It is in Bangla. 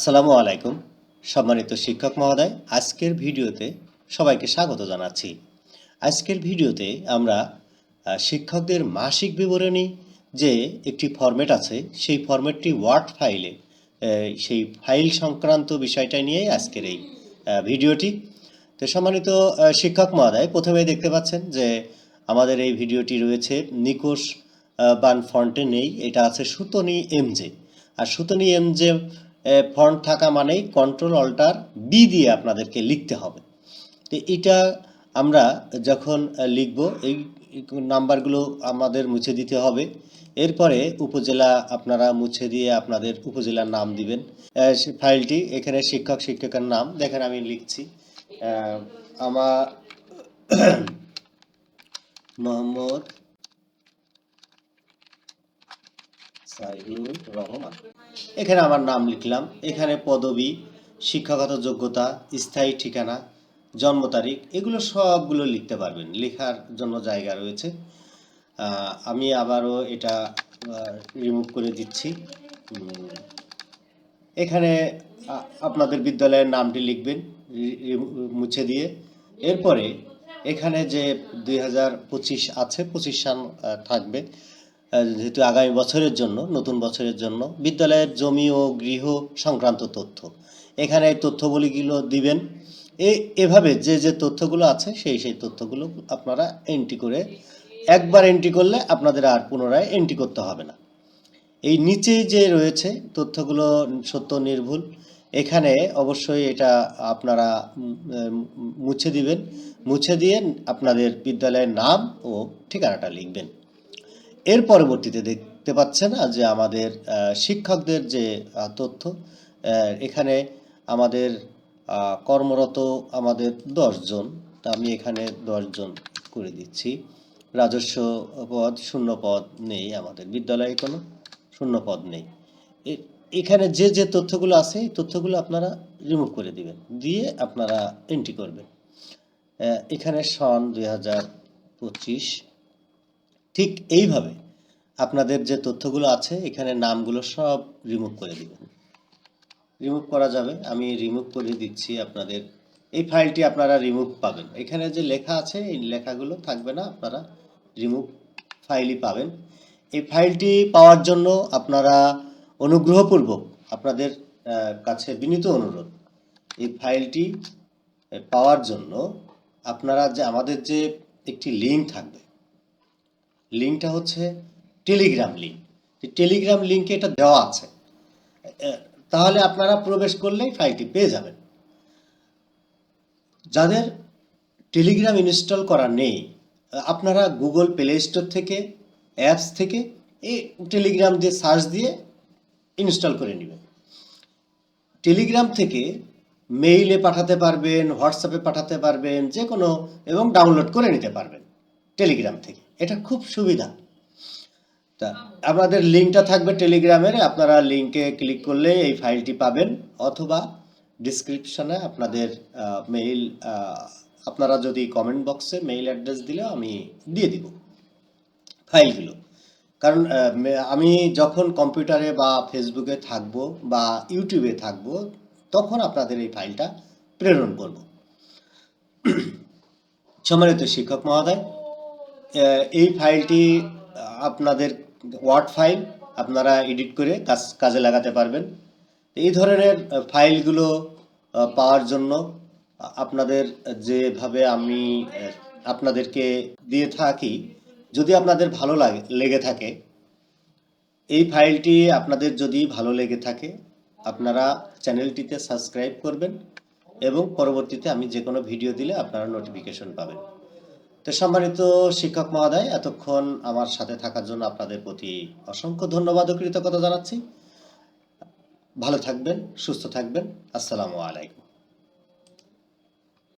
আসসালামু আলাইকুম, সম্মানিত শিক্ষক মহোদয়। আজকের ভিডিওতে সবাইকে স্বাগত জানাচ্ছি। আজকের ভিডিওতে আমরা শিক্ষকদের মাসিক বিবরণী যে একটি ফরম্যাট আছে, সেই ফরম্যাটটি ওয়ার্ড ফাইলে সেই ফাইল সংক্রান্ত বিষয়টা নিয়ে আজকের এই ভিডিওটি। তো সম্মানিত শিক্ষক মহোদয়, প্রথমেই দেখতে পাচ্ছেন যে আমাদের এই ভিডিওটি রয়েছে নিকোষ বান ফন্টে নেই, এটা আছে সুতনি এমজে। আর সুতনি এমজে ফন্ট থাকা মানেই কন্ট্রোল অল্টার বি দিয়ে আপনাদেরকে লিখতে হবে। তো এটা আমরা যখন লিখব, এই নাম্বারগুলো আমাদের মুছে দিতে হবে। এরপরে উপজেলা আপনারা মুছে দিয়ে আপনাদের উপজেলার নাম দিবেন। ফাইলটি, এখানে শিক্ষক, শিক্ষকের নাম। দেখেন আমি লিখছি। আমার মোহাম্মদ রহমান। এখানে আমার নাম লিখলাম। এখানে পদবি, শিক্ষাগত যোগ্যতা, স্থায়ী ঠিকানা, জন্ম তারিখ, এগুলো সবগুলো লিখতে পারবেন। লেখার জন্য জায়গা রয়েছে। আমি আবারও এটা রিমুভ করে দিচ্ছি। এখানে আপনাদের বিদ্যালয়ের নামটি লিখবেন মুছে দিয়ে। এরপরে এখানে যে দুই হাজার পঁচিশ আছে, পঁচিশ সাল থাকবে। যেহেতু আগামী বছরের জন্য, নতুন বছরের জন্য বিদ্যালয়ের জমি ও গৃহ সংক্রান্ত তথ্য। এখানে এই তথ্যগুলিগুলো দিবেন। এ, এভাবে যে যে তথ্যগুলো আছে, সেই সেই তথ্যগুলো আপনারা এন্ট্রি করে একবার এন্ট্রি করলে আপনাদের আর পুনরায় এন্ট্রি করতে হবে না। এই নিচে যে রয়েছে তথ্যগুলো সত্য নির্ভুল, এখানে অবশ্যই এটা আপনারা মুছে দিবেন। মুছে দিয়ে আপনাদের বিদ্যালয়ের নাম ও ঠিকানাটা লিখবেন। এর পরবর্তীতে দেখতে পাচ্ছেন যে আমাদের শিক্ষকদের যে তথ্য এখানে আমাদের কর্মরত আমাদের দশজন তা আমি এখানে দশজন করে দিচ্ছি। রাজস্ব পদ, শূন্য পদ নেই আমাদের বিদ্যালয়ে কোনো, শূন্য পদ নেই। এখানে যে যে তথ্যগুলো আছে, এই তথ্যগুলো আপনারা রিমুভ করে দিবেন, দিয়ে আপনারা এন্ট্রি করবেন। এখানে সন দুই হাজার পঁচিশ ঠিক এইভাবে আপনাদের যে তথ্যগুলো আছে, এখানে নামগুলো সব রিমুভ করে দিবেন। রিমুভ করা যাবে। আমি রিমুভ করে দিচ্ছি আপনাদের। এই ফাইলটি আপনারা রিমুভ পাবেন। এখানে যে লেখা আছে, এই লেখাগুলো থাকবে না, আপনারা রিমুভ ফাইলই পাবেন। এই ফাইলটি পাওয়ার জন্য আপনারা অনুগ্রহপূর্বক আপনাদের কাছে বিনীত অনুরোধ। এই ফাইলটি পাওয়ার জন্য আপনারা যে, আমাদের যে একটি লিঙ্ক থাকবে লিঙ্কটা হচ্ছে টেলিগ্রাম লিঙ্ক টেলিগ্রাম লিঙ্কে এটা দেওয়া আছে। তাহলে আপনারা প্রবেশ করলেই ফাইলটি পেয়ে যাবেন। যাদের টেলিগ্রাম ইনস্টল করা নেই আপনারা গুগল প্লে স্টোর থেকে অ্যাপস থেকে এই টেলিগ্রাম দিয়ে সার্চ দিয়ে ইনস্টল করে নেবেন। টেলিগ্রাম থেকে মেইলে পাঠাতে পারবেন হোয়াটসঅ্যাপে পাঠাতে পারবেন যে কোনো এবং ডাউনলোড করে নিতে পারবেন টেলিগ্রাম থেকে। এটা খুব সুবিধা। তা আপনাদের লিঙ্কটা থাকবে টেলিগ্রামের, আপনারা লিঙ্কে ক্লিক করলে এই ফাইলটি পাবেন অথবা ডিসক্রিপশানে আপনাদের মেইল আপনারা যদি কমেন্ট বক্সে মেইল অ্যাড্রেস দিলে আমি দিয়ে দিব ফাইলগুলো। কারণ আমি যখন কম্পিউটারে বা ফেসবুকে থাকব বা ইউটিউবে থাকব, তখন আপনাদের এই ফাইলটা প্রেরণ করব। সম্মানিত শিক্ষক মহোদয় এই ফাইলটি আপনাদের ওয়ার্ড ফাইল আপনারা এডিট করে কাজ, কাজে লাগাতে পারবেন। এই ধরনের ফাইলগুলো পাওয়ার জন্য আপনাদের যেভাবে আমি আপনাদেরকে দিয়ে থাকি, যদি আপনাদের ভালো লাগে, লেগে থাকে, এই ফাইলটি আপনাদের যদি ভালো লেগে থাকে, আপনারা চ্যানেলটিতে সাবস্ক্রাইব করবেন এবং পরবর্তীতে আমি যে কোনো ভিডিও দিলে আপনারা নোটিফিকেশন পাবেন। তো সম্মানিত শিক্ষক মহোদয়, এতক্ষণ আমার সাথে থাকার জন্য আপনাদের প্রতি অসংখ্য ধন্যবাদ ও কৃতজ্ঞতা জানাচ্ছি। ভালো থাকবেন, সুস্থ থাকবেন। আসসালামু আলাইকুম।